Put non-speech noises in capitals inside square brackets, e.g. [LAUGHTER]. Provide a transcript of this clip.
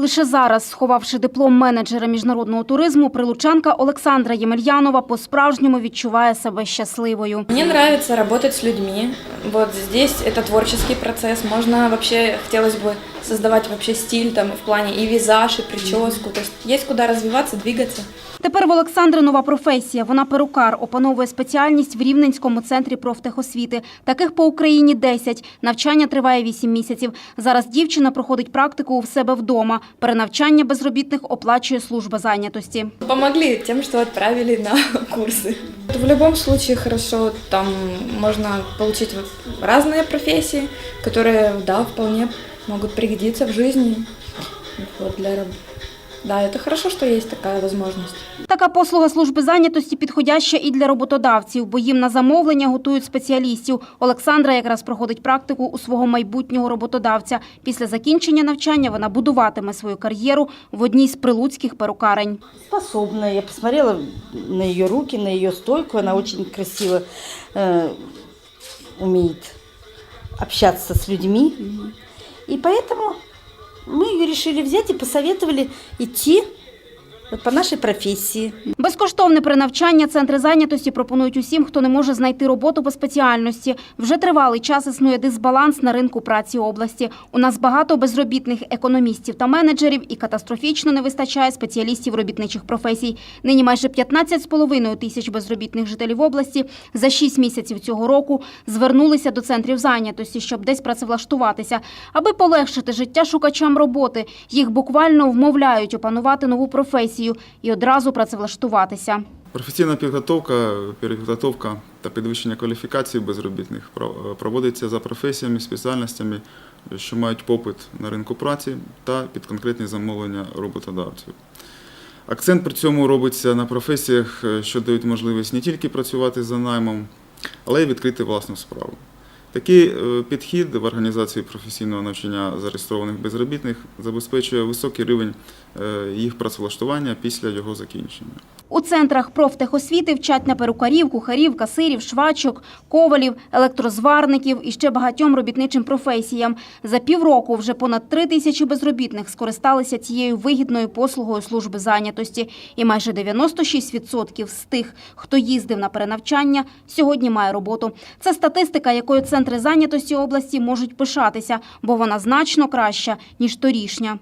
Лише зараз, сховавши диплом менеджера міжнародного туризму, прилучанка Олександра Ємельянова по-справжньому відчуває себе щасливою. Мені подобається працювати з людьми. Вот здесь это творческий процесс. Можно вообще, хотілося бы создавать вообще стиль там в плане и визаж, и прическу. То есть есть куда развиваться, двигаться. Тепер в Олександри нова професія. Вона перукар, опановує спеціальність в Рівненському центрі профтехосвіти. Таких по Україні 10. Навчання триває 8 місяців. Зараз дівчина проходить практику в себе вдома. Перенавчання безробітних оплачує служба зайнятості. Помогли тем, что отправили на [LAUGHS] курсы. В любом случае хорошо, там можно получить вот разные профессии, которые, да, вполне могут пригодиться в жизни. Вот для раб- Да, это хорошо, что есть такая возможность. Така послуга служби зайнятості підходяща і для роботодавців, бо їм на замовлення готують спеціалістів. Олександра якраз проходить практику у свого майбутнього роботодавця. Після закінчення навчання вона будуватиме свою кар'єру в одній з прилуцьких перукарень. способная. Я посмотрела на ее руки, на ее стойку. Она очень красиво э, умеет общаться с людьми. И поэтому мы ее решили взять и посоветовали идти по нашей профессии. Безкоштовне перенавчання центри зайнятості пропонують усім, хто не може знайти роботу по спеціальності. Вже тривалий час існує дисбаланс на ринку праці області. У нас багато безробітних економістів та менеджерів і катастрофічно не вистачає спеціалістів робітничих професій. Нині майже 15,5 тисяч безробітних жителів області за 6 місяців цього року звернулися до центрів зайнятості, щоб десь працевлаштуватися. Аби полегшити життя шукачам роботи, їх буквально вмовляють опанувати нову професію і одразу працевлаштуватися. Професійна підготовка, підготовка та підвищення кваліфікації безробітних проводиться за професіями, спеціальностями, що мають попит на ринку праці та під конкретні замовлення роботодавців. Акцент при цьому робиться на професіях, е, що дають можливість не тільки працювати за наймом, але й відкрити власну справу. Такий е, підхід в організації професійного навчання зареєстрованих безробітних забезпечує високий рівень е, їх працевлаштування після його закінчення. У центрах профтехосвіти вчать на перукарів, кухарів, касирів, швачок, ковалів, електрозварників і ще багатьом робітничим професіям. За півроку вже понад три тисячі безробітних скористалися цією вигідною послугою служби зайнятості. І майже 96% з тих, хто їздив на перенавчання, сьогодні має роботу. Це статистика, якою центри зайнятості області можуть пишатися, бо вона значно краща, ніж торішня.